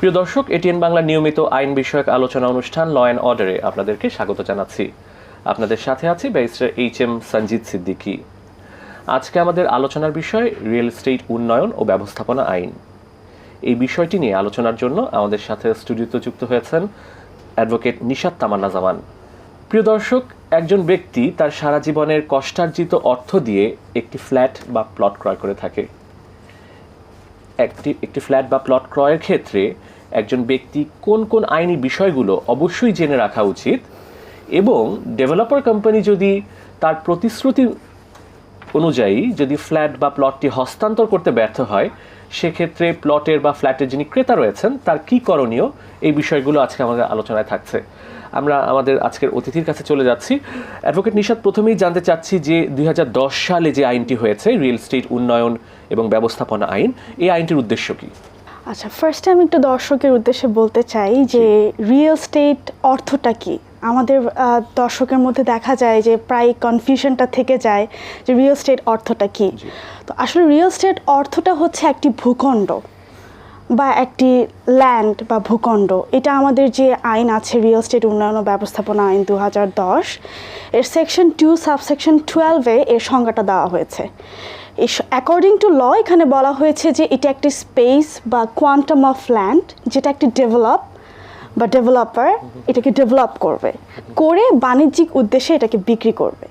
প্রিয় দর্শক, এটিএন বাংলা নিয়মিত আইন বিষয়ক আলোচনা অনুষ্ঠান ল অ্যান্ড অর্ডারে আপনাদেরকে স্বাগত জানাচ্ছি। আপনাদের সাথে আছি barrister H M Sanjit Siddiqui. আজকে আমাদের আলোচনার বিষয় রিয়েল এস্টেট উন্নয়ন ও ব্যবস্থাপনা আইন। এই বিষয়টি নিয়ে আলোচনার জন্য আমাদের সাথে স্টুডিওতে যুক্ত হয়েছেন অ্যাডভোকেট নিশাত তামান্না জামান। প্রিয় দর্শক, একজন ব্যক্তি তার সারা জীবনের কষ্টার্জিত অর্থ দিয়ে একটি ফ্ল্যাট বা প্লট ক্রয় করে থাকে। একটি একটি ফ্ল্যাট বা প্লট ক্রয়ের ক্ষেত্রে একজন ব্যক্তি কোন কোন আইনি বিষয়গুলো অবশ্যই জেনে রাখা উচিত এবং ডেভেলপার কোম্পানি যদি তার প্রতিশ্রুতি অনুযায়ী যদি ফ্ল্যাট বা প্লটটি হস্তান্তর করতে ব্যর্থ হয়, সেক্ষেত্রে প্লটের বা ফ্ল্যাটের যিনি ক্রেতা রয়েছেন, তার কী করণীয়? এই বিষয়গুলো আজকে আমাদের আলোচনায় থাকছে। আমরা আমাদের আজকের অতিথির কাছে চলে যাচ্ছি। অ্যাডভোকেট নিশাদ প্রথমেই জানতে চাচ্ছি যে দু হাজার দশ সালে যে আইনটি হয়েছে রিয়েল স্টেট উন্নয়ন এবং ব্যবস্থাপনা আইন এই আইনটির উদ্দেশ্য কি? আচ্ছা ফার্স্টে আমি একটু দর্শকের উদ্দেশ্যে বলতে চাই যে রিয়েল স্টেট অর্থটা কি? আমাদের দর্শকের মধ্যে দেখা যায় যে প্রায় কনফিউশনটা থেকে যায় যে রিয়েল স্টেট অর্থটা কি। তো আসলে রিয়েল স্টেট অর্থটা হচ্ছে একটি ভূখণ্ড। বা একটি ল্যান্ড বা ভূখণ্ড, এটা আমাদের যে আইন আছে রিয়েল স্টেট উন্নয়ন ব্যবস্থাপনা আইন দু হাজার দশ, এর সেকশন টু সাবসেকশন টুয়েলভে এর সংজ্ঞাটা দেওয়া হয়েছে। অ্যাকর্ডিং টু ল এখানে বলা হয়েছে যে এটা একটি স্পেস বা কোয়ান্টাম অফ ল্যান্ড যেটা একটি ডেভেলপ বা ডেভেলপার এটাকে ডেভেলপ করবে। করে বাণিজ্যিক উদ্দেশ্যে এটাকে বিক্রি করবে।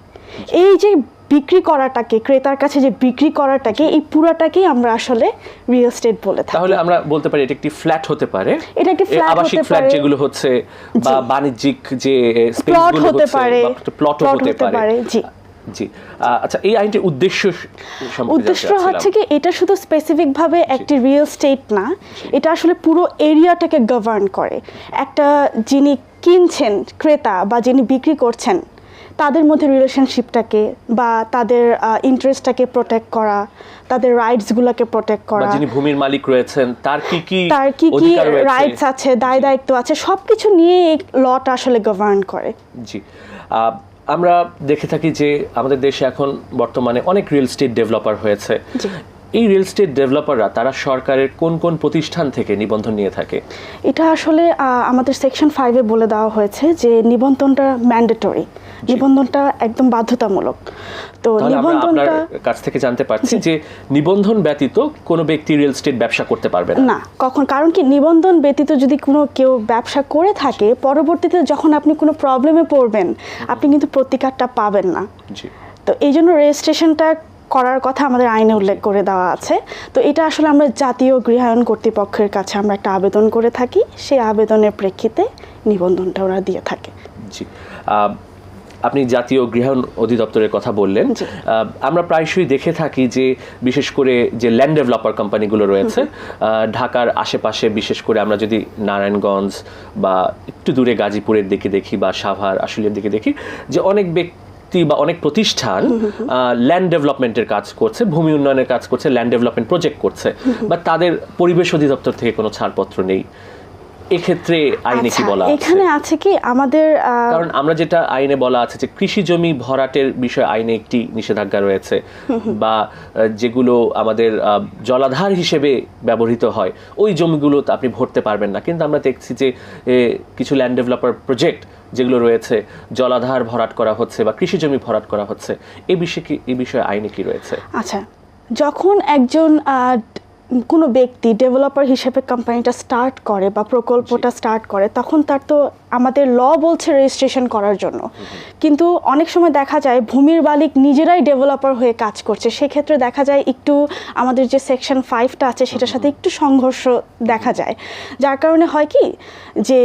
এই যে বিক্রি করাটাকে ক্রেতার কাছে যে বিক্রি করাটাকে এই পুরাটাকেই আমরা আসলে রিয়েল স্টেট বলে থাকি। তাহলে আমরা বলতে পারি এটা একটি ফ্ল্যাট হতে পারে। এটা একটি flat আবাসিক ফ্ল্যাট যেগুলো হচ্ছে বা। বাণিজ্যিক যে প্লট স্পেসগুলো হতে পারে। plot হতে পারে। জি। জি। আচ্ছা এই আইনটির উদ্দেশ্য উদ্দেশ্য হচ্ছে কি এটা শুধু স্পেসিফিক ভাবে একটি রিয়েল স্টেট না এটা আসলে পুরো এরিয়াটাকে গভর্ন করে। একটা যিনি কিনছেন ক্রেতা বা যিনি বিক্রি করছেন তাদের মধ্যে রিলেশনশিপটাকে বা তাদের ইন্টারেস্টটাকে প্রোটেক্ট করা তাদের রাইটসগুলোকে প্রোটেক্ট করা যিনি ভূমির মালিক রয়েছেন তার কি কি তার কি কি রাইটস আছে দায় দায়িত্ব আছে সবকিছু নিয়ে এই লটা আসলে গভর্ন করে। জি। আমরা দেখে থাকি যে আমাদের দেশে এখন বর্তমানে অনেক রিয়েল স্টেট ডেভেলপার হয়েছে। এই রিয়েল স্টেট ডেভেলপাররা তারা সরকারের কোন কোন প্রতিষ্ঠান থেকে নিবন্ধন নিয়ে থাকে? এটা আসলে আমাদের সেকশন ফাইভে বলে দেওয়া হয়েছে যে নিবন্ধনটা ম্যান্ডেটরি নিবন্ধনটা একদম বাধ্যতামূলক। তো নিবন্ধনটা কাছ থেকে জানতে পারছি যে নিবন্ধন ব্যতীত কোনো ব্যক্তি রিয়েল স্টেট ব্যবসা করতে পারবে না। না কখন কারণ কি নিবন্ধন ব্যতীত যদি কোনো কেউ ব্যবসা করে থাকে পরবর্তীতে যখন আপনি কোনো প্রবলেমে পড়বেন আপনি কিন্তু প্রতিকারটা পাবেন না। তো এই জন্য রেজিস্ট্রেশনটা করার কথা আমাদের আইনে উল্লেখ করে দেওয়া আছে। তো এটা আসলে আমরা জাতীয় গৃহায়ণ কর্তৃপক্ষের কাছে আমরা একটা আবেদন করে থাকি। সেই আবেদনের প্রেক্ষিতে নিবন্ধনটা ওরা দিয়ে থাকে। জি। আপনি জাতীয় গৃহায়ণ অধিদপ্তরের কথা বললেন। আমরা প্রায়শই দেখে থাকি যে বিশেষ করে যে ল্যান্ড ডেভেলপার কোম্পানিগুলো রয়েছে ঢাকার আশেপাশে বিশেষ করে আমরা যদি নারায়ণগঞ্জ বা একটু দূরে গাজীপুরের দিকে দেখি বা সাভার আশুলিয়ার দিকে দেখি যে অনেক ব্যক্তি বা অনেক প্রতিষ্ঠান ল্যান্ড ডেভেলপমেন্টের কাজ করছে ভূমি উন্নয়নের কাজ করছে ল্যান্ড ডেভেলপমেন্ট প্রজেক্ট করছে বা তাদের পরিবেশ অধিদপ্তর থেকে কোনো ছাড়পত্র নেই। এক্ষেত্রে আইনে কি আচ্ছা, বলা এখানে আছে কি? আমাদের কারণ আমরা যেটা আইনে বলা আছে যে কৃষি জমি ভরাটের বিষয়ে আইনে একটি নিষেধাজ্ঞা রয়েছে বা যেগুলো আমাদের জলাধার হিসেবে ব্যবহৃত হয় ওই জমিগুলো আপনি ভরতে পারবেন না। কিন্তু আমরা দেখছি যে কিছু ল্যান্ড ডেভেলপার প্রজেক্ট যেগুলো রয়েছে জলাধার ভরাট করা হচ্ছে বা কৃষি জমি ভরাট করা হচ্ছে এই বিষয়ে কি এই বিষয়ে আইনে কি রয়েছে? আচ্ছা যখন একজন কোনো ব্যক্তি ডেভেলপার হিসেবে কোম্পানিটা স্টার্ট করে বা প্রকল্পটা স্টার্ট করে তখন তার তো আমাদের ল বলছে রেজিস্ট্রেশন করার জন্য। কিন্তু অনেক সময় দেখা যায় ভূমির মালিক নিজেরাই ডেভেলপার হয়ে কাজ করছে। সেক্ষেত্রে দেখা যায় একটু আমাদের যে সেকশন ফাইভটা আছে সেটার সাথে একটু সংঘর্ষ দেখা যায়। যার কারণে হয় কি? যে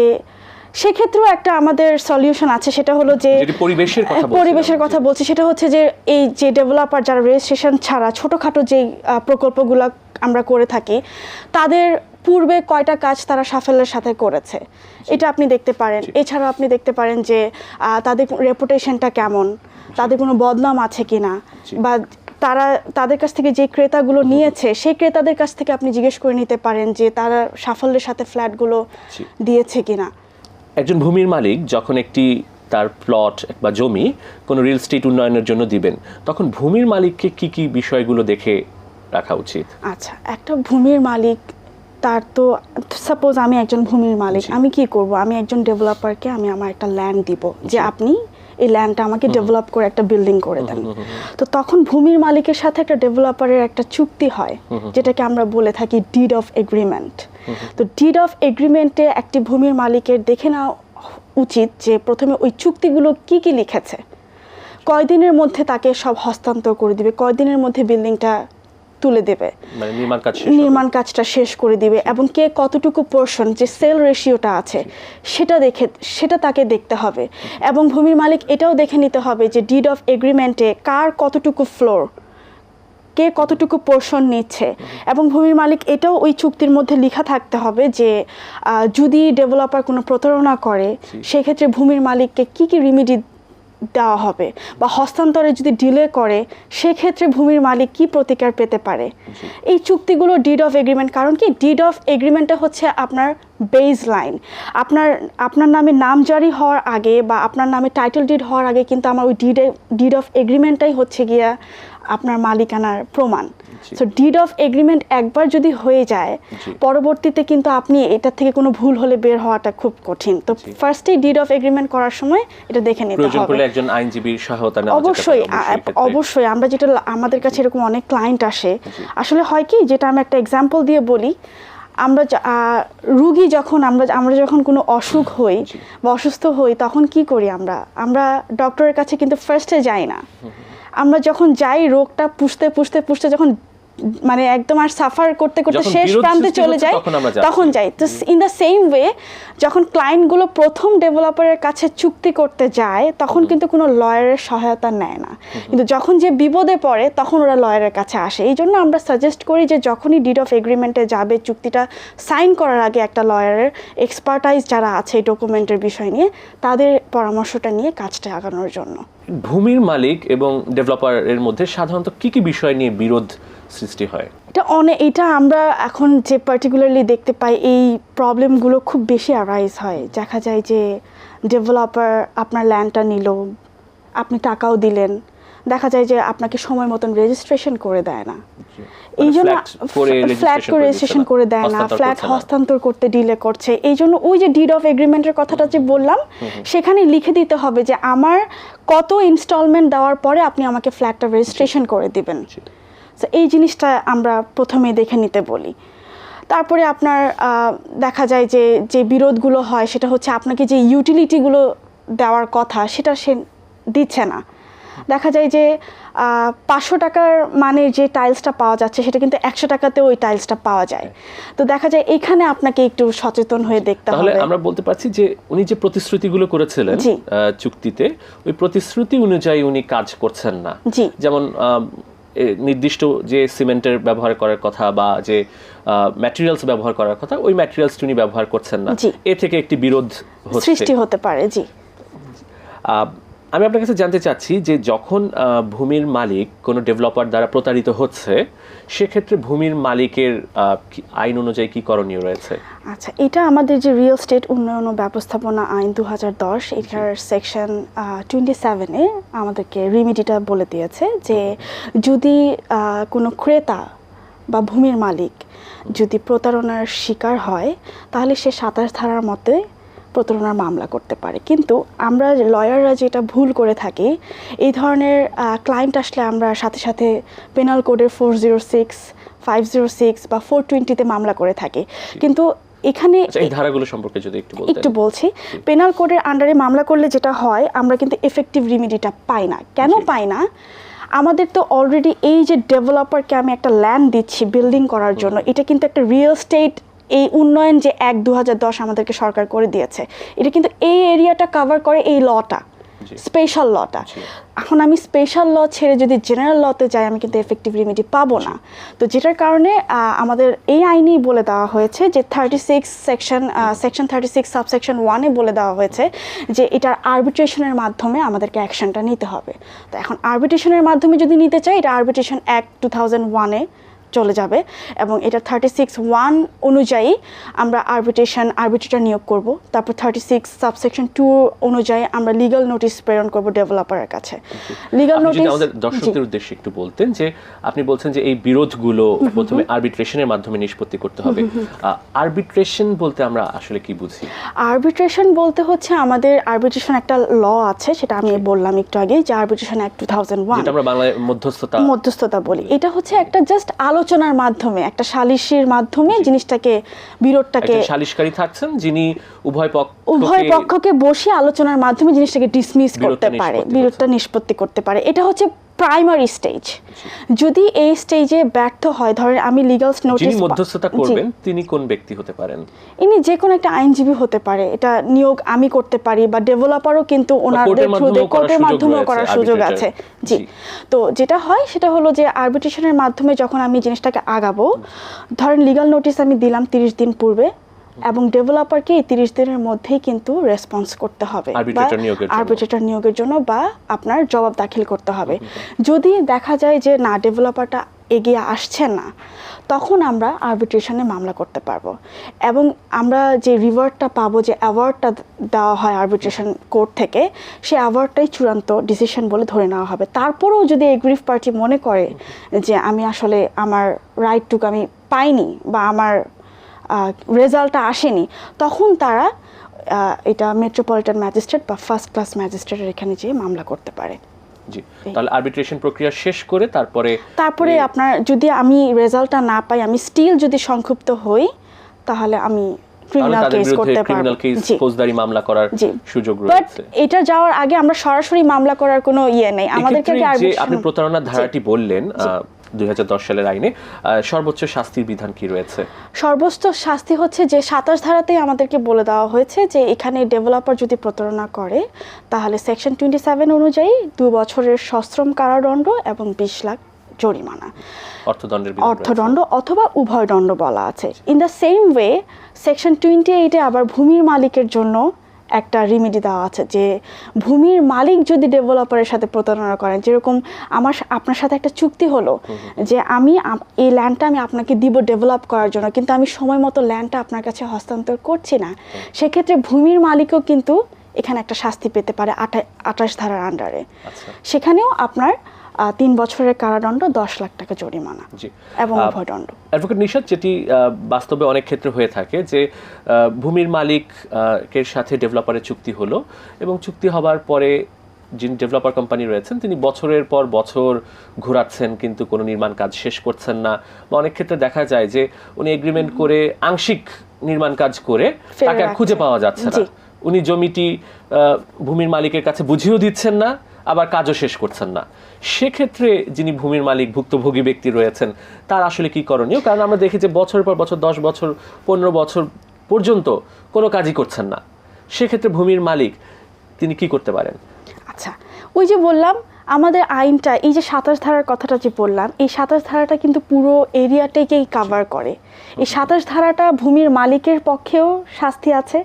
সেক্ষেত্রেও একটা আমাদের সলিউশন আছে সেটা হলো যে পরিবেশের কথা পরিবেশের কথা বলছি সেটা হচ্ছে যে এই যে ডেভেলপার যারা রেজিস্ট্রেশন ছাড়া ছোটোখাটো যেই প্রকল্পগুলো আমরা করে থাকি তাদের পূর্বে কয়টা কাজ তারা সাফল্যের সাথে করেছে? এটা আপনি দেখতে পারেন। এছাড়াও আপনি দেখতে পারেন যে তাদের রেপুটেশনটা কেমন? তাদের কোনো বদনাম আছে কি না বা তারা তাদের কাছ থেকে যে ক্রেতাগুলো নিয়েছে সেই ক্রেতাদের কাছ থেকে আপনি জিজ্ঞেস করে নিতে পারেন যে তারা সাফল্যের সাথে ফ্ল্যাটগুলো। দিয়েছে কিনা? একজন ভূমির মালিক যখন একটি তার প্লট বা জমি কোনো রিয়েল এস্টেট উন্নয়নের জন্য দিবেন তখন ভূমির মালিককে কি কি বিষয়গুলো দেখে রাখা উচিত? আচ্ছা একটা ভূমির মালিক তার তো সাপোজ আমি একজন ভূমির মালিক আমি কি করব? আমি একজন ডেভেলপারকে আমি আমার একটা ল্যান্ড দিব যে আপনি এই ল্যান্ডটা আমাকে ডেভেলপ করে একটা বিল্ডিং করে দেন। তো তখন ভূমির মালিকের সাথে একটা ডেভেলপারের একটা চুক্তি হয় যেটাকে আমরা বলে থাকি ডিড অফ এগ্রিমেন্ট তো ডিড অফ এগ্রিমেন্টে একটি ভূমির মালিকের দেখে নেওয়া উচিত যে প্রথমে ওই চুক্তিগুলো কি কি লিখেছে। কয়দিনের মধ্যে তাকে সব হস্তান্তর করে দিবে কয়দিনের মধ্যে বিল্ডিংটা তুলে দেবে। মানে নির্মাণ কাজটা শেষ করে দিবে এবং কে কতটুকু পোর্শন যে সেল রেশিওটা আছে সেটা দেখে সেটা তাকে দেখতে হবে। এবং ভূমির মালিক এটাও দেখে নিতে হবে যে ডিড অফ এগ্রিমেন্টে কার কতটুকু ফ্লোর কে কতটুকু পোর্শন নিচ্ছে? এবং ভূমির মালিক এটাও ওই চুক্তির মধ্যে লেখা থাকতে হবে যে যদি ডেভেলপার কোনো প্রতারণা করে সেক্ষেত্রে ভূমির মালিককে কি কি রিমিডি দেওয়া হবে? বা হস্তান্তরে যদি ডিলে করে সেক্ষেত্রে ভূমির মালিক কি প্রতিকার পেতে পারে? এই চুক্তিগুলো ডিড অফ এগ্রিমেন্ট কারণ কি? ডিড অফ এগ্রিমেন্টটা হচ্ছে আপনার বেজ লাইন আপনার আপনার নামে নাম জারি হওয়ার আগে বা আপনার নামে টাইটেল ডিড হওয়ার আগে কিন্তু আমার ওই ডিড ডিড অফ এগ্রিমেন্টটাই হচ্ছে গিয়া আপনার মালিকানার প্রমাণ। সো ডিড অফ এগ্রিমেন্ট একবার যদি হয়ে যায় পরবর্তীতে কিন্তু আপনি এটা থেকে কোনো ভুল হলে বের হওয়াটা খুব কঠিন। তো। ফার্স্টেই ডিড অফ এগ্রিমেন্ট করার সময় এটা দেখে নিতে হবে। একজন আইনজীবীর সহায়তা অবশ্যই অবশ্যই আমরা যেটা আমাদের কাছে এরকম অনেক ক্লায়েন্ট আসে আসলে হয় কি যেটা আমি একটা এক্সাম্পল দিয়ে বলি আমরা রুগী যখন আমরা আমরা যখন কোনো অসুখ হই বা অসুস্থ হই তখন কি করি আমরা? আমরা ডক্টরের কাছে কিন্তু ফার্স্টে যাই না। আমরা যখন যাই রোগটা পুষতে পুষতে পুষতে যখন মানে একদম আর সাফার করতে করতে শেষ প্রান্তে চলে যায় তখন যাই। তো ইন দ্য সেম ওয়ে যখন ক্লায়েন্টগুলো প্রথম ডেভেলপারের কাছে চুক্তি করতে যায় তখন কিন্তু কোনো লয়ারের সহায়তা নেয় না। কিন্তু যখন যে বিপদে পড়ে তখন ওরা লয়ারের কাছে আসে। এই জন্য আমরা সাজেস্ট করি যে যখনই ডিড অফ এগ্রিমেন্টে যাবে চুক্তিটা সাইন করার আগে একটা লয়ারের এক্সপার্টাইজ যারা আছে এই ডকুমেন্টের বিষয় নিয়ে তাদের পরামর্শটা নিয়ে কাজটা আগানোর জন্য। ভূমির মালিক এবং ডেভেলপারের মধ্যে সাধারণত কি কি বিষয় নিয়ে বিরোধ সৃষ্টি হয়। এটা অনেক এটা আমরা এখন যে পার্টিকুলারলি দেখতে পাই এই প্রবলেমগুলো খুব বেশি অ্যারাইজ হয়। দেখা যায় যে ডেভেলপার আপনার ল্যান্ডটা নিল আপনি টাকাও দিলেন। দেখা যায় যে আপনাকে সময় মতন রেজিস্ট্রেশন করে দেয় না। এই মানে জন্য ফ্ল্যাট করে রেজিস্ট্রেশন করে দেয় না ফ্ল্যাট হস্তান্তর করতে ডিলে করছে। এই জন্য ওই যে ডিড অফ এগ্রিমেন্টের কথাটা যে বললাম সেখানে লিখে দিতে হবে যে আমার কত ইনস্টলমেন্ট দেওয়ার পরে আপনি আমাকে ফ্ল্যাটটা রেজিস্ট্রেশন করে দিবেন। তো এই জিনিসটা আমরা প্রথমে দেখে নিতে বলি। তারপরে আপনার দেখা যায় যে যে বিরোধগুলো হয় সেটা হচ্ছে আপনাকে যে ইউটিলিটিগুলো দেওয়ার কথা সেটা সে দিচ্ছে না। দেখা যায় যে পাঁচশো টাকার মানের যে টাইলসটা পাওয়া যাচ্ছে সেটা কিন্তু একশো টাকাতেও ওই টাইলসটা পাওয়া যায়। তো দেখা যায় এখানে আপনাকে একটু সচেতন হয়ে দেখতে তাহলে হবে। আমরা বলতে পারছি যে উনি যে প্রতিশ্রুতিগুলো করেছিলেন। চুক্তিতে ওই প্রতিশ্রুতি অনুযায়ী উনি কাজ করছেন না। জি। যেমন নির্দিষ্ট যে সিমেন্টের ব্যবহার করার কথা বা যে ম্যাটেরিয়ালস ব্যবহার করার কথা ওই ম্যাটেরিয়ালস উনি ব্যবহার করছেন না। এ থেকে একটি বিরোধ সৃষ্টি হতে পারে জি। আমি আপনার কাছে জানতে চাচ্ছি যে যখন ভূমির মালিক কোনো ডেভেলপার দ্বারা প্রতারিত হচ্ছে সেক্ষেত্রে ভূমির মালিকের আইন অনুযায়ী কি করণীয় রয়েছে? আচ্ছা এটা আমাদের যে রিয়েল স্টেট উন্নয়ন ও ব্যবস্থাপনা আইন দু হাজার দশ এটার সেকশন টোয়েন্টি সেভেনে আমাদেরকে রিমিডিটা বলে দিয়েছে যে যদি কোনো ক্রেতা বা ভূমির মালিক যদি প্রতারণার শিকার হয় তাহলে সে সাতাশ ধারার মতে প্রতারণার মামলা করতে পারে। কিন্তু আমরা লয়াররা যেটা ভুল করে থাকি এই ধরনের ক্লায়েন্ট আসলে আমরা সাথে সাথে পেনাল কোডের four zero six five zero six বা ফোর টোয়েন্টিতে মামলা করে থাকি। কিন্তু এখানে আচ্ছা এই ধারাগুলো সম্পর্কে যদি একটু বলতেন। একটু বলছি। পেনাল কোডের আন্ডারে মামলা করলে যেটা হয় আমরা কিন্তু এফেক্টিভ রিমিডিটা পাই না। কেন পাই না? আমাদের তো অলরেডি এই যে ডেভেলপারকে আমি একটা ল্যান্ড দিচ্ছি বিল্ডিং করার জন্য এটা কিন্তু একটা রিয়েল স্টেট এই উন্নয়ন যে এক দু দশ আমাদেরকে সরকার করে দিয়েছে এটা কিন্তু এই এরিয়াটা কভার করে এই লটা স্পেশাল লটা এখন আমি স্পেশাল ল ছেড়ে যদি জেনারেল লতে যাই আমি কিন্তু এফেক্টিভ রেমেডি পাবো না। তো যেটার কারণে আমাদের এই আইনেই বলে দেওয়া হয়েছে যে thirty six section section thirty six subsection ওয়ানে বলে দেওয়া হয়েছে যে এটার আরবিট্রেশনের মাধ্যমে আমাদেরকে অ্যাকশনটা নিতে হবে। তো এখন আরবিট্রেশনের মাধ্যমে যদি নিতে চাই এটা আরবিট্রেশন অ্যাক্ট টু থাউজেন্ড ওয়ানে চলে যাবে এবং এটা থার্টি সিক্স ওয়ান অনুযায়ী আমরা আরবিট্রেশন আরবিট্রেটর নিয়োগ করব। তারপর থার্টি সিক্স সাবসেকশন টু অনুযায়ী আমরা লিগাল নোটিশ প্রেরণ করব ডেভেলপারের কাছে। লিগাল নোটিশ আমাদের দর্শকদের উদ্দেশ্যে একটু বলতেন যে আপনি বলছেন যে এই বিরোধগুলো প্রথমে আরবিট্রেশনের মাধ্যমে নিষ্পত্তি করতে হবে। আরবিট্রেশন বলতে আমরা আসলে কি বুঝি? আরবিট্রেশন বলতে হচ্ছে আমাদের আরবিট্রেশন একটা ল আছে সেটা আমি বললাম একটু আগে যে arbitration act two thousand one আমরা বাংলায় মধ্যস্থতা মধ্যস্থতা বলি। এটা হচ্ছে একটা জাস্ট আলোচনার মাধ্যমে একটা সালিশির মাধ্যমে জিনিসটাকে বিরোধটাকে সালিশকারী থাকছেন যিনি উভয় পক্ষ উভয় পক্ষকে বসে আলোচনার মাধ্যমে জিনিসটাকে ডিসমিস করতে পারে বিরোধটা নিষ্পত্তি করতে পারে। এটা হচ্ছে প্রাইমারি স্টেজ যদি এই স্টেজে ব্যর্থ হয় ধরেন আমি লিগাল যিনি মধ্যস্থতা করবেন তিনি কোন ব্যক্তি হতে পারেন? ইনি যে কোনো একটা আইনজীবী হতে পারে। এটা নিয়োগ আমি করতে পারি বা ডেভেলপারও কিন্তু ওনাদের থ্রুতে করার সুযোগ কোর্টের মাধ্যমেও করার সুযোগ আছে। জি। তো যেটা হয় সেটা হলো যে আরবিট্রেশনের মাধ্যমে যখন আমি জিনিসটাকে আগাবো ধরেন লিগাল নোটিস আমি দিলাম তিরিশ দিন পূর্বে এবং ডেভেলপারকে এই তিরিশ দিনের মধ্যেই কিন্তু রেসপন্স করতে হবে Arbitrator নিয়োগের জন্য। আরবিট্রেটর নিয়োগের জন্য বা আপনার জবাব দাখিল করতে হবে। যদি দেখা যায় যে না ডেভেলপারটা এগিয়ে আসছে না তখন আমরা আরবিট্রেশনে মামলা করতে পারব। এবং আমরা যে রিওয়ার্ডটা পাবো যে অ্যাওয়ার্ডটা দেওয়া হয় আরবিট্রেশন কোর্ট থেকে সে অ্যাওয়ার্ডটাই চূড়ান্ত ডিসিশন বলে ধরে নেওয়া হবে। তারপরেও যদি এগ্রিভ পার্টি মনে করে যে আমি আসলে আমার রাইটটুকু আমি পাইনি বা আমার রেজাল্টটা আসেনি তখন তারা এটা মেট্রোপলিটন ম্যাজিস্ট্রেট বা ফার্স্ট ক্লাস ম্যাজিস্ট্রেটের এখানে যেয়ে মামলা করতে পারে। জি তাহলে আরবিট্রেশন প্রক্রিয়া শেষ করে তারপরে তারপরে আপনার যদি আমি রেজাল্টটা না পাই আমি স্টিল যদি সংক্ষিপ্ত হই তাহলে আমি ক্রিমিনাল কেস করতে ক্রিমিনাল কেস ফৌজদারি মামলা করার সুযোগ রয়েছে। এটা যাওয়ার আগে আমরা সরাসরি মামলা করার কোনো ইয়ে নেই। আমাদেরকে আপনি প্রতারণার ধারাটি বললেন দুই সালের আইনে সর্বোচ্চ শাস্তির বিধান কি রয়েছে? সর্বোচ্চ শাস্তি হচ্ছে যে সাতাশ ধারাতেই আমাদেরকে বলে দেওয়া হয়েছে যে এখানে ডেভেলপার যদি প্রতারণা করে তাহলে সেকশন টোয়েন্টি সেভেন অনুযায়ী দু বছরের সশ্রম কারাদণ্ড এবং বিশ লাখ জরিমানা। অর্থদণ্ডের অর্থদণ্ড অথবা উভয় দণ্ড বলা আছে। In the same way section twenty এইটে আবার ভূমির মালিকের জন্য একটা রিমেডি দেওয়া আছে যে ভূমির মালিক যদি ডেভেলপারের সাথে প্রতারণা করেন যেরকম আমার আপনার সাথে একটা চুক্তি হলো যে আমি এই ল্যান্ডটা আমি আপনাকে দিব ডেভেলপ করার জন্য কিন্তু আমি সময় মতো ল্যান্ডটা আপনার কাছে হস্তান্তর করছি না। সেক্ষেত্রে ভূমির মালিকও কিন্তু এখানে একটা শাস্তি পেতে পারে আঠা- আঠাশ ধারার আন্ডারে সেখানেও আপনার তিন বছরের কারাদণ্ড দশ লাখ টাকা জরিমানা এবং আহ, উভয়দণ্ড। অ্যাডভোকেট নিশাদ যেটি বাস্তবে অনেক ক্ষেত্রে হয়ে থাকে যে ভূমির মালিক আহ, এর সাথে ডেভেলপারের চুক্তি হলো এবং চুক্তি হবার পরে যিনি ডেভেলপার কোম্পানি রয়েছেন তিনি বছরের পর বছর ঘোরাচ্ছেন কিন্তু কোনো নির্মাণ কাজ শেষ করছেন না বা অনেক ক্ষেত্রে দেখা যায় যে উনি এগ্রিমেন্ট করে আংশিক নির্মাণ কাজ করে তাকে আর খুঁজে পাওয়া যাচ্ছে না। উনি জমিটি আহ, ভূমির মালিকের কাছে বুঝিয়েও দিচ্ছেন না আবার কাজও শেষ করছেন না। সেক্ষেত্রে যিনি ভূমির মালিক, ভুক্তভোগী ব্যক্তি রয়েছেন, তার আসলে কি করণীয়? কারণ আমরা দেখি যে বছর পর বছর, দশ বছর, পনেরো বছর পর্যন্ত কোনো কাজই করছেন না। সেক্ষেত্রে ভূমির মালিক তিনি কি করতে পারেন? আচ্ছা ওই যে বললাম আমাদের আইনটা এই যে সাতাশ ধারার কথাটা যে বললাম এই সাতাশ ধারাটা কিন্তু পুরো এরিয়াটাকেই কাভার করে। এই সাতাশ ধারাটা ভূমির মালিকের পক্ষেও শাস্তি আছে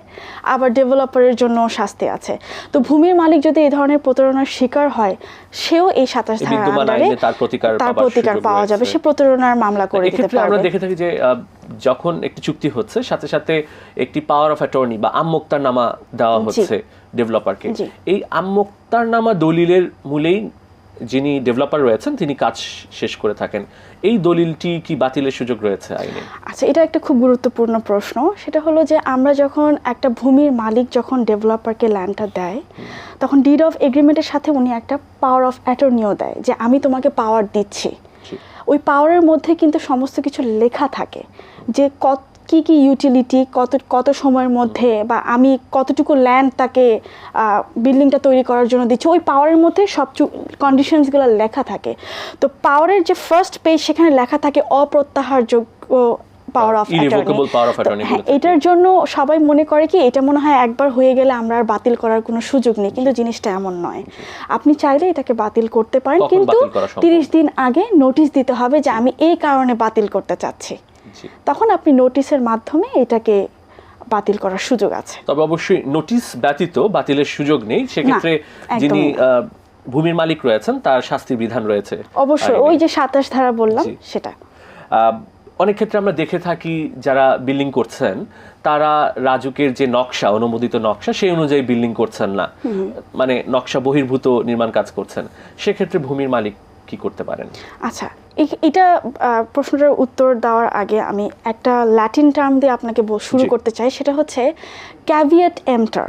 আবার ডেভেলপারের জন্য শাস্তি আছে। তো ভূমির মালিক যদি এই ধরনের প্রতারণার শিকার হয় সেও এই সাতাশ ধারার আন্ডারে তার প্রতিকার তার প্রতিকার পাওয়া যাবে সে প্রতারণার মামলা করে দিতে এক্ষেত্রে আমরা পারবে। দেখে থাকি যে যখন একটি চুক্তি হচ্ছে সাথে সাথে একটি পাওয়ার অফ অ্যাটর্নি বা আমোক্তার নামা দেওয়া হচ্ছে। ডেভেলপারকে। এই আমোক্তার নামা দলিলের মূলেই যিনি ডেভেলপার রয়েছেন তিনি কাজ শেষ করে থাকেন। এই দলিলটি কি বাতিলের সুযোগ রয়েছে আইনে? আচ্ছা এটা একটা খুব গুরুত্বপূর্ণ প্রশ্ন। সেটা হলো যে আমরা যখন একটা ভূমির মালিক যখন ডেভেলপারকে ল্যান্ডটা দেয় তখন ডিড অফ এগ্রিমেন্টের সাথে উনি একটা পাওয়ার অফ অ্যাটর্নিও দেয় যে আমি তোমাকে পাওয়ার দিচ্ছি। ওই পাওয়ারের মধ্যে কিন্তু সমস্ত কিছু লেখা থাকে যে কত কি কি ইউটিলিটি কত কত সময়ের মধ্যে বা আমি কতটুকু ল্যান্ড তাকে বিল্ডিংটা তৈরি করার জন্য দিচ্ছি ওই পাওয়ারের মধ্যে সব কন্ডিশনসগুলো লেখা থাকে তো পাওয়ারের যে ফার্স্ট পেজ সেখানে লেখা থাকে অপ্রত্যাহারযোগ্য পাওয়ার অফ থাকে। এটার জন্য সবাই মনে করে কি এটা মনে হয় একবার হয়ে গেলে আমরা আর বাতিল করার কোনো সুযোগ নেই কিন্তু জিনিসটা এমন নয় আপনি চাইলে এটাকে বাতিল করতে পারেন কিন্তু? তিরিশ দিন আগে নোটিশ দিতে হবে যে আমি এই কারণে বাতিল করতে চাচ্ছি। তখন আপনি নোটিশের মাধ্যমে এটাকে বাতিল করার সুযোগ আছে। তবে অবশ্যই নোটিশ ব্যতীত বাতিলের সুযোগ নেই। সেক্ষেত্রে যিনি ভূমির মালিক রয়েছেন তার শাস্তির বিধান রয়েছে অবশ্যই ওই যে সাতাশ ধারা বললাম সেটা। অনেক ক্ষেত্রে আমরা দেখে থাকি যারা বিল্ডিং করছেন তারা রাজুকের যে নকশা অনুমোদিত নকশা সেই অনুযায়ী বিল্ডিং করছেন না। মানে নকশা বহির্ভূত নির্মাণ কাজ করছেন। সেক্ষেত্রে ভূমির মালিক কি করতে পারেন? আচ্ছা এটা প্রশ্নটার উত্তর দেওয়ার আগে আমি একটা ল্যাটিন টার্ম দিয়ে আপনাকে শুরু করতে চাই। সেটা হচ্ছে ক্যাভিয়েট এমটার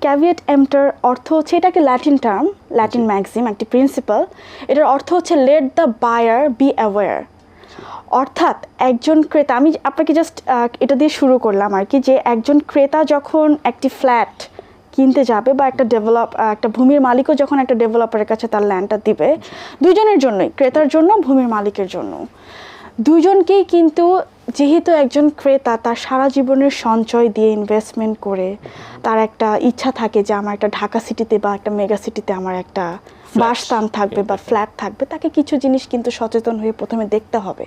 ক্যাভিয়েট এমটার অর্থ হচ্ছে এটাকে ল্যাটিন টার্ম ল্যাটিন ম্যাক্সিম একটি প্রিন্সিপাল এটার অর্থ হচ্ছে let the buyer be aware অর্থাৎ একজন ক্রেতা আমি আপনাকে জাস্ট এটা দিয়ে শুরু করলাম আর কি যে একজন ক্রেতা যখন একটি ফ্ল্যাট কিনতে যাবে বা একটা ডেভেলপ একটা ভূমির মালিকও যখন একটা ডেভেলপারের কাছে তার ল্যান্ডটা দিবে দুইজনের জন্যই ক্রেতার জন্য ভূমির মালিকের জন্য। দুজনকেই কিন্তু যেহেতু একজন ক্রেতা তার সারা জীবনের সঞ্চয় দিয়ে ইনভেস্টমেন্ট করে তার একটা ইচ্ছা থাকে যে আমার একটা ঢাকা সিটিতে বা একটা মেগা সিটিতে আমার একটা বাসস্থান থাকবে বা ফ্ল্যাট থাকবে তাকে কিছু জিনিস কিন্তু সচেতন হয়ে প্রথমে দেখতে হবে।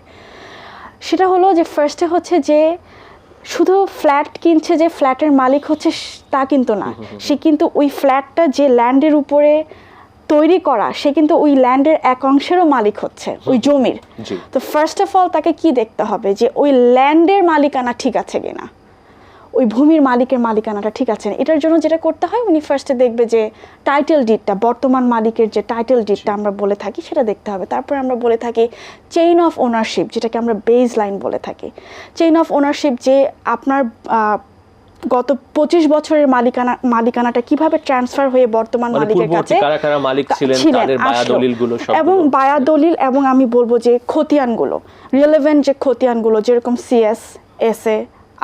সেটা হলো যে ফার্স্টে হচ্ছে যে শুধু ফ্ল্যাট কিনছে যে ফ্ল্যাটের মালিক হচ্ছে তা কিন্তু না। সে কিন্তু ওই ফ্ল্যাটটা যে ল্যান্ডের উপরে তৈরি করা সে কিন্তু ওই ল্যান্ডের এক অংশেরও মালিক হচ্ছে ওই জমির। তো ফার্স্ট অফ অল তাকে কি দেখতে হবে? যে ওই ল্যান্ডের মালিকানা ঠিক আছে কিনা? ওই ভূমির মালিকের মালিকানাটা ঠিক আছে না। এটার জন্য যেটা করতে হয় উনি ফার্স্টে দেখবে যে টাইটেল ডিটটা বর্তমান মালিকের যে টাইটেল ডিডটা আমরা বলে থাকি সেটা দেখতে হবে। তারপর আমরা বলে থাকি চেইন অফ ওনারশিপ যেটাকে আমরা বেজ লাইন বলে থাকি। চেইন অফ ওনারশিপ যে আপনার গত পঁচিশ বছরের মালিকানা মালিকানাটা কীভাবে ট্রান্সফার হয়ে বর্তমান মানে মালিকের কাছে ছিলেন এবং বায়া দলিল এবং আমি বলব যে খতিয়ানগুলো রিলেভেন্ট যে খতিয়ানগুলো যেরকম CS S A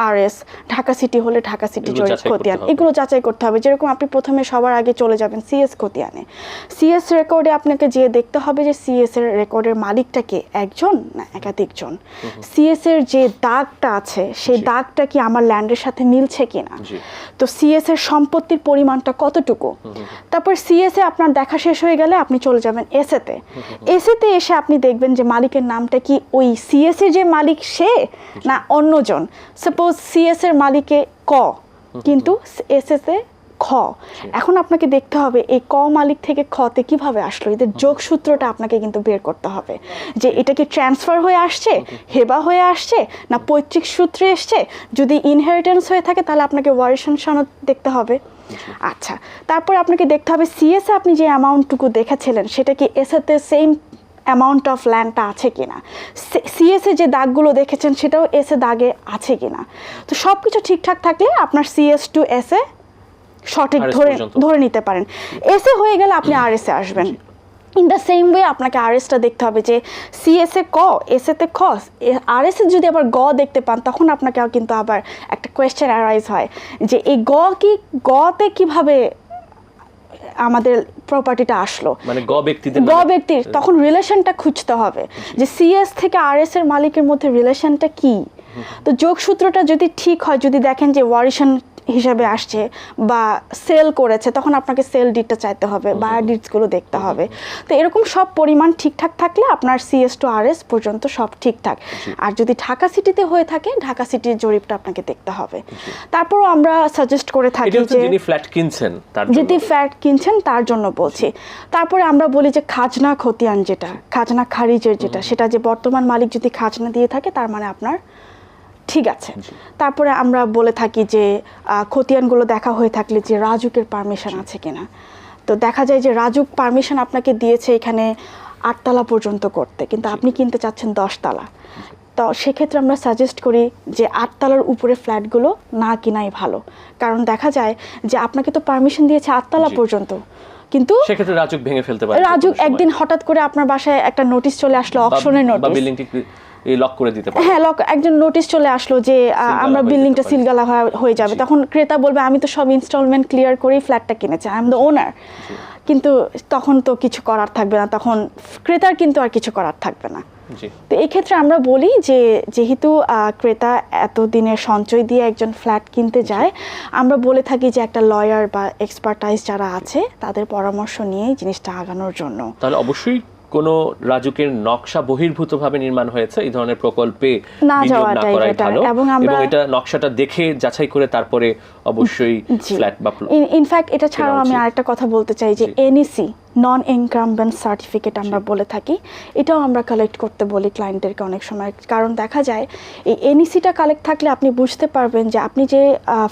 R S Dhaka city হলে ঢাকা সিটি জরিপ খতিয়ান। এগুলো যাচাই করতে হবে। যেরকম আপনি প্রথমে সবার আগে চলে যাবেন সিএস খতিয়ানে। সিএস রেকর্ডে আপনাকে যেয়ে দেখতে হবে যে সিএস এর রেকর্ডের মালিকটা কে? একজন না একাধিকজন? সিএস এর যে দাগটা আছে সেই দাগটা কি আমার ল্যান্ডের সাথে মিলছে কিনা? তো সিএস এর সম্পত্তির পরিমাণটা কতটুকু? তারপর সিএস এ আপনার দেখা শেষ হয়ে গেলে আপনি চলে যাবেন এসএতে এসএতে এসে আপনি দেখবেন যে মালিকের নামটা কি? ওই সিএস এর যে মালিক সে না অন্যজন? সাপোজ সিএস এর মালিকে ক কিন্তু এসএস এ খ। এখন আপনাকে দেখতে হবে এই ক মালিক থেকে খতে কীভাবে আসলো এদের যোগসূত্রটা আপনাকে কিন্তু বের করতে হবে। যে এটা কি ট্রান্সফার হয়ে আসছে হেবা হয়ে আসছে না পৈতৃক সূত্রে এসছে? যদি ইনহেরিটেন্স হয়ে থাকে তাহলে আপনাকে ওয়ারিশন সনদ দেখতে হবে। আচ্ছা। তারপর আপনাকে দেখতে হবে সিএসএ আপনি যে অ্যামাউন্টটুকু দেখেছিলেন সেটা কি এসএতে সেম অ্যামাউন্ট অফ ল্যান্ডটা আছে কিনা। সিএসএ যে দাগগুলো দেখেছেন সেটাও এসে দাগে আছে কিনা। তো সব কিছু ঠিকঠাক থাকলে আপনার সিএস টু এসে সঠিক ধরে ধরে নিতে পারেন। এসে হয়ে গেলে আপনি আর এসে আসবেন। ইন দ্য সেম ওয়ে আপনাকে আর এসটা দেখতে হবে যে সিএসএ ক এসএতে খ আর এসে যদি আবার গ দেখতে পান তখন আপনাকে কিন্তু আবার একটা কোয়েশ্চেন অ্যারাইজ হয় যে এই গ কি গতে কীভাবে আমাদের প্রপার্টিটা আসলো। মানে গ ব্যক্তিদের গ ব্যক্তির তখন রিলেশনটা খুঁজতে হবে। যে সিএস থেকে আরএস এর মালিকের মধ্যে রিলেশনটা কি? তো যোগসূত্রটা যদি ঠিক হয় যদি দেখেন যে ওয়ারিশন হিসাবে আসছে বা সেল করেছে তখন আপনাকে সেল ডিটটা চাইতে হবে বায়ার ডিটসগুলো দেখতে হবে। তো এরকম সব পরিমাণ ঠিকঠাক থাকলে আপনার সিএস টু আর এস পর্যন্ত সব ঠিকঠাক। আর যদি ঢাকা সিটিতে হয়ে থাকে ঢাকা সিটির জরিপটা আপনাকে দেখতে হবে। তারপরও আমরা সাজেস্ট করে থাকি যে যিনি ফ্ল্যাট কিনছেন যদি ফ্ল্যাট কিনছেন তার জন্য বলছি। তারপরে আমরা বলি যে খাজনা খতিয়ান যেটা খাজনা খারিজের যেটা সেটা যে বর্তমান মালিক যদি খাজনা দিয়ে থাকে তার মানে আপনার ঠিক আছে। তারপরে আমরা বলে থাকি যে খতিয়ানগুলো দেখা হয়ে থাকলে যে রাজুকের পারমিশন আছে কিনা। তো দেখা যায় যে রাজুক পারমিশন আপনাকে দিয়েছে এখানে আটতলা পর্যন্ত করতে কিন্তু আপনি কিনতে চাচ্ছেন দশতলা তো সেক্ষেত্রে আমরা সাজেস্ট করি যে আটতলার উপরে ফ্ল্যাটগুলো না কিনাই ভালো। কারণ দেখা যায় যে আপনাকে তো পারমিশন দিয়েছে আটতলা পর্যন্ত। কিন্তু সেক্ষেত্রে রাজুক ভেঙে ফেলতে পারে রাজুক একদিন হঠাৎ করে আপনার বাসায় একটা নোটিশ চলে আসলো অকশনের নোটিশ লক করে দিতে পারে। হ্যাঁ লক একজন নোটিশ চলে আসলো যে আমরা বিল্ডিংটা সিলগালা হয়ে- যাবে। তখন ক্রেতা বলবে আমি তো সব ইনস্টলমেন্ট ক্লিয়ার করেই ফ্ল্যাটটা কিনেছি। আই এম দ্য ওনার কিন্তু তখন তো কিছু করার থাকবে না। তখন ক্রেতার কিন্তু আর কিছু করার থাকবে না। তো এই ক্ষেত্রে আমরা বলি যে যেহেতু ক্রেতা এতদিনের সঞ্চয় দিয়ে একজন ফ্ল্যাট কিনতে যায় আমরা বলে থাকি যে একটা লয়ার বা এক্সপার্টাইজ যারা আছে তাদের পরামর্শ নিয়েই জিনিসটা আগানোর জন্য। তাহলে অবশ্যই কোনো রাজুকের নকশা বহির্ভূতভাবে নির্মাণ হয়েছে? এই ধরনের প্রকল্পে না বিনিয়োগ না করাই ভালো। এবং এটা নকশাটা দেখে যাচাই করে তারপরে অবশ্যই ফ্ল্যাট বা ইনফ্যাক্ট এটা ছাড়াও আমি আরেকটা কথা বলতে চাই যে NAC NEC non incumbent certificate আমরা বলে থাকি। এটাও আমরা কালেক্ট করতে বলি ক্লায়েন্টদেরকে অনেক সময়। কারণ দেখা যায় এই এনইসিটা কালেক্ট থাকলে আপনি বুঝতে পারবেন যে আপনি যে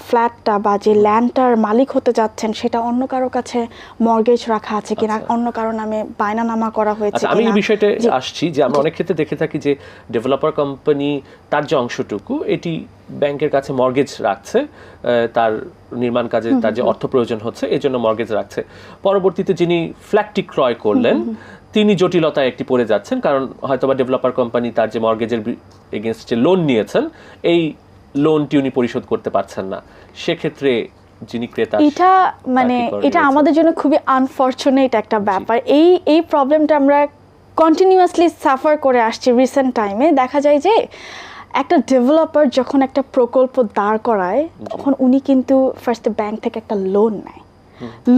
ফ্ল্যাটটা বা যে ল্যান্ডটার মালিক হতে যাচ্ছেন সেটা অন্য কারও কাছে মর্গেজ রাখা আছে কিনা আচ্ছা। অন্য কারও নামে বায়নানামা করা হয়েছে আচ্ছা আমি এই বিষয়টা আসছি যে আমরা অনেক ক্ষেত্রে দেখে থাকি যে ডেভেলপার কোম্পানি তার যে অংশটুকু এটি ব্যাংকের কাছে মর্গেজ রাখছে তার নির্মাণ কাজে তার যে অর্থ প্রয়োজন হচ্ছে এই জন্য মর্গেজ রাখছে। পরবর্তীতে যিনি ফ্ল্যাটটি ক্রয় করলেন তিনি জটিলতায় একটি পড়ে যাচ্ছেন কারণ হয়তোবা ডেভেলপার কোম্পানি তার যে মর্গেজের এগেনস্ট যে লোন নিয়েছেন এই লোনটি উনি পরিশোধ করতে পারছেন না। সেক্ষেত্রে যিনি ক্রেতা এটা মানে এটা আমাদের জন্য খুবই আনফর্চুনেট একটা ব্যাপার। এই এই প্রবলেমটা আমরা কন্টিনিউয়াসলি সাফার করে আসছি রিসেন্ট টাইমে দেখা যায় যে একটা ডেভেলপার যখন একটা প্রকল্প দাঁড় করায় তখন উনি কিন্তু ফার্স্ট ব্যাংক থেকে একটা লোন নেয়।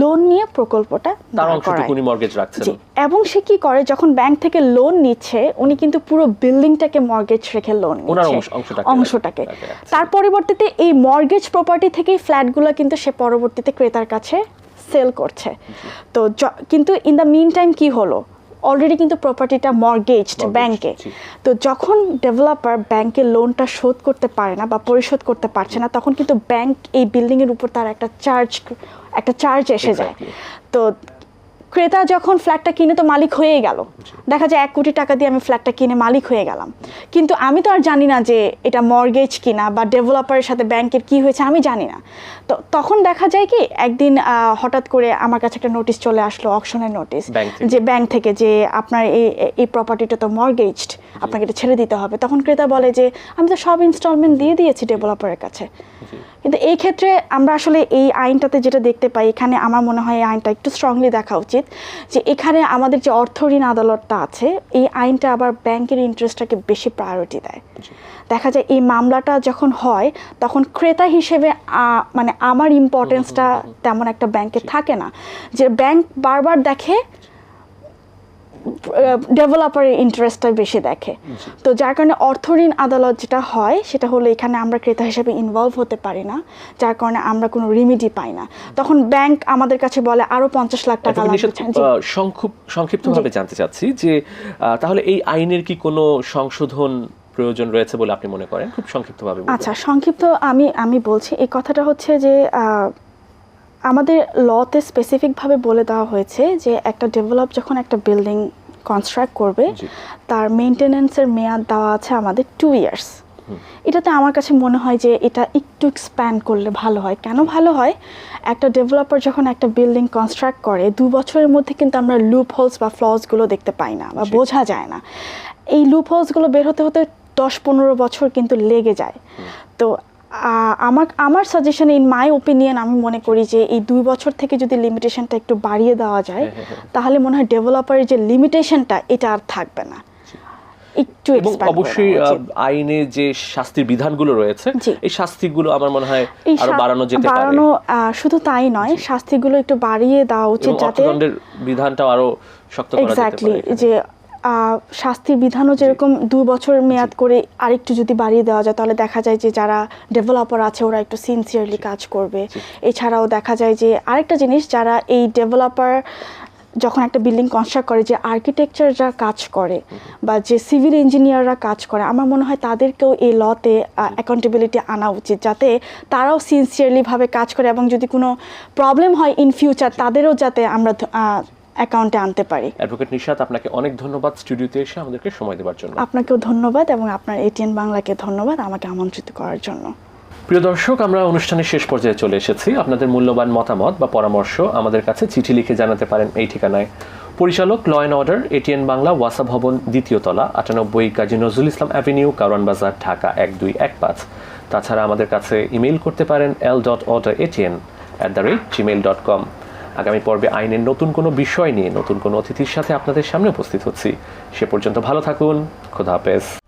লোন নিয়ে প্রকল্পটা দাঁড় করায়। উনি মর্গেজ রাখছেন। জি এবং সে কি করে? যখন ব্যাংক থেকে লোন নিচ্ছে উনি কিন্তু পুরো বিল্ডিংটাকে মর্গেজ রেখে লোন অংশটাকে। তার পরিবর্তীতে এই মর্গেজ প্রপার্টি থেকেই ফ্ল্যাটগুলো কিন্তু সে পরবর্তীতে ক্রেতার কাছে সেল করছে। তো কিন্তু ইন দ্য মিন টাইম কি হলো? অলরেডি কিন্তু প্রপার্টিটা মর্গেজড ব্যাংকে তো যখন ডেভেলপার ব্যাংকে লোনটা শোধ করতে পারে না বা পরিশোধ করতে পারছে না তখন কিন্তু ব্যাংক এই বিল্ডিংয়ের উপর তার একটা চার্জ একটা চার্জ এসে যায়। তো ক্রেতা যখন ফ্ল্যাটটা কিনে তো মালিক হয়েই গেল। দেখা যায় এক কোটি টাকা দিয়ে আমি ফ্ল্যাটটা কিনে মালিক হয়ে গেলাম। কিন্তু আমি তো আর জানি না যে এটা মর্গেজ কিনা বা ডেভেলপারের সাথে ব্যাংকের কি হয়েছে আমি জানি না। তো তখন দেখা যায় কি একদিন হঠাৎ করে আমার কাছে একটা নোটিশ চলে আসলো অকশনের নোটিশ যে ব্যাংক থেকে যে আপনার এই এই প্রপার্টিটা তো মর্গেজড আপনাকে এটা ছেড়ে দিতে হবে। তখন ক্রেতা বলে যে আমি তো সব ইনস্টলমেন্ট দিয়ে দিয়েছি ডেভেলপারের কাছে। কিন্তু এই ক্ষেত্রে আমরা আসলে এই আইনটাতে যেটা দেখতে পাই এখানে আমার মনে হয় এই আইনটা একটু স্ট্রংলি দেখা উচিত। যে এখানে আমাদের যে অর্থ ঋণ আদালতটা আছে এই আইনটা আবার ব্যাংকের ইন্টারেস্টটাকে বেশি প্রায়োরিটি দেয়। দেখা যায় এই মামলাটা যখন হয় তখন ক্রেতা হিসেবে মানে আমার ইম্পর্টেন্সটা তেমন একটা ব্যাংকে থাকে না। যে ব্যাংক বারবার দেখে ডেভেলপারের ইন্টারেস্টটা বেশি দেখে। তো যার কারণে অর্থ ঋণ আদালত যেটা হয় সেটা হলো এখানে আমরা ক্রেতা হিসেবে ইনভলভ হতে পারি না যার কারণে আমরা কোনো রিমিডি পাই না। তখন ব্যাংক আমাদের কাছে বলে আরও পঞ্চাশ লাখ টাকা। সংক্ষিপ্তভাবে জানতে চাচ্ছি যে তাহলে এই আইনের কি কোনো সংশোধন প্রয়োজন রয়েছে বলে আপনি মনে করেন? খুব সংক্ষিপ্তভাবে। আচ্ছা সংক্ষিপ্ত আমি আমি বলছি এই কথাটা হচ্ছে যে আমাদের লতে স্পেসিফিকভাবে বলে দেওয়া হয়েছে যে একটা ডেভেলপ যখন একটা বিল্ডিং কনস্ট্রাক্ট করবে তার মেনটেনেন্সের মেয়াদ দেওয়া আছে আমাদের টু ইয়ার্স এটাতে আমার কাছে মনে হয় যে এটা একটু এক্সপ্যান্ড করলে ভালো হয়। কেন ভালো হয়? একটা ডেভেলপার যখন একটা বিল্ডিং কনস্ট্রাক্ট করে দু বছরের মধ্যে কিন্তু আমরা লুপ হোলস বা ফ্লসগুলো দেখতে পাই না বা বোঝা যায় না। এই লুপ হোলসগুলো বের হতে হতে দশ পনেরো বছর কিন্তু লেগে যায়। তো আমার আমার সাজেশন ইন মাই ওপিনিয়ন আমি মনে করি যে এই দুই বছর থেকে যদি লিমিটেশনটা একটু বাড়িয়ে দেওয়া যায় তাহলে মনে হয় ডেভেলপারের যে লিমিটেশনটা এটা আর থাকবে না একটু অবশ্যই। আইনে যে শাস্তির বিধানগুলো রয়েছে। এই শাস্তিগুলো আমার মনে হয় আরও বাড়ানো যেতে পারে বাড়ানো শুধু তাই নয় শাস্তিগুলো একটু বাড়িয়ে দেওয়া উচিত যাতে বিধানটাও আরও শক্ত করা যেতে পারে। যে শাস্তির বিধানও যেরকম দু বছর মেয়াদ করে আরেকটু যদি বাড়িয়ে দেওয়া যায় তাহলে দেখা যায় যে যারা ডেভেলপার আছে ওরা একটু সিনসিয়ারলি কাজ করবে। এছাড়াও দেখা যায় যে আরেকটা জিনিস যারা এই ডেভেলপার যখন একটা বিল্ডিং কনস্ট্রাক্ট করে যে আর্কিটেকচার যারা কাজ করে বা যে সিভিল ইঞ্জিনিয়াররা কাজ করে আমার মনে হয় তাদেরকেও এই লতে অ্যাকাউন্টেবিলিটি আনা উচিত যাতে তারাও সিনসিয়ারলিভাবে কাজ করে এবং যদি কোনো প্রবলেম হয় ইন ফিউচার তাদেরও যাতে আমরা অ্যাকাউন্টে আনতে পারি। অ্যাডভোকেট নিশাত আপনাকে অনেক ধন্যবাদ স্টুডিওতে এসে আমাদেরকে সময় দেওয়ার জন্য। আপনাকেও ধন্যবাদ এবং আপনার এটিএন বাংলাকে ধন্যবাদ আমাকে আমন্ত্রিত করার জন্য। প্রিয় দর্শক আমরা অনুষ্ঠানের শেষ পর্যায়ে চলে এসেছি। আপনাদের মূল্যবান মতামত বা পরামর্শ আমাদের কাছে চিঠি লিখে জানাতে পারেন এই ঠিকানায়। পরিচালক law and order ATN Bangla ওয়াসা ভবন দ্বিতীয় তলা আটানব্বই কাজী নজরুল ইসলাম অ্যাভিনিউ কারওয়ান বাজার ঢাকা এক দুই এক পাঁচ। তাছাড়া আমাদের কাছে ইমেল করতে পারেন L dot order ATN at the rate Gmail dot com আগামী পর্বে আইনের নতুন কোনো বিষয় নিয়ে, নতুন কোনো অতিথির সাথে আপনাদের সামনে উপস্থিত হচ্ছি। সে পর্যন্ত ভালো থাকুন। খোদা হাফেজ।